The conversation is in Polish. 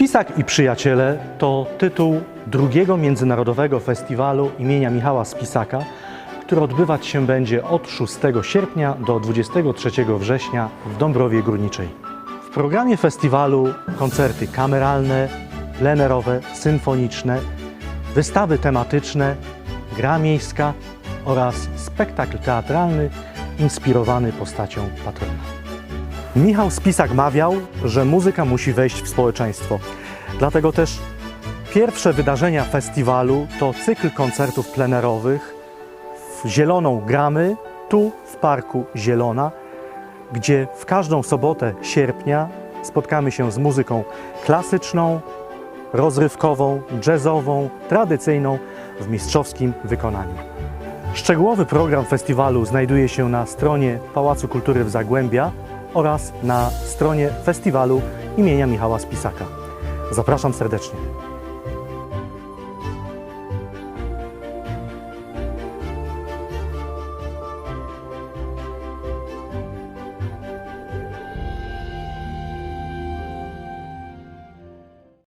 Spisak i Przyjaciele to tytuł drugiego międzynarodowego festiwalu imienia Michała Spisaka, który odbywać się będzie od 6 sierpnia do 23 września w Dąbrowie Górniczej. W programie festiwalu koncerty kameralne, plenerowe, symfoniczne, wystawy tematyczne, gra miejska oraz spektakl teatralny inspirowany postacią patrona. Michał Spisak mawiał, że muzyka musi wejść w społeczeństwo. Dlatego też pierwsze wydarzenia festiwalu to cykl koncertów plenerowych w Zieloną gramy, tu w Parku Zielona, gdzie w każdą sobotę sierpnia spotkamy się z muzyką klasyczną, rozrywkową, jazzową, tradycyjną w mistrzowskim wykonaniu. Szczegółowy program festiwalu znajduje się na stronie Pałacu Kultury w Zagłębia oraz na stronie festiwalu imienia Michała Spisaka. Zapraszam serdecznie.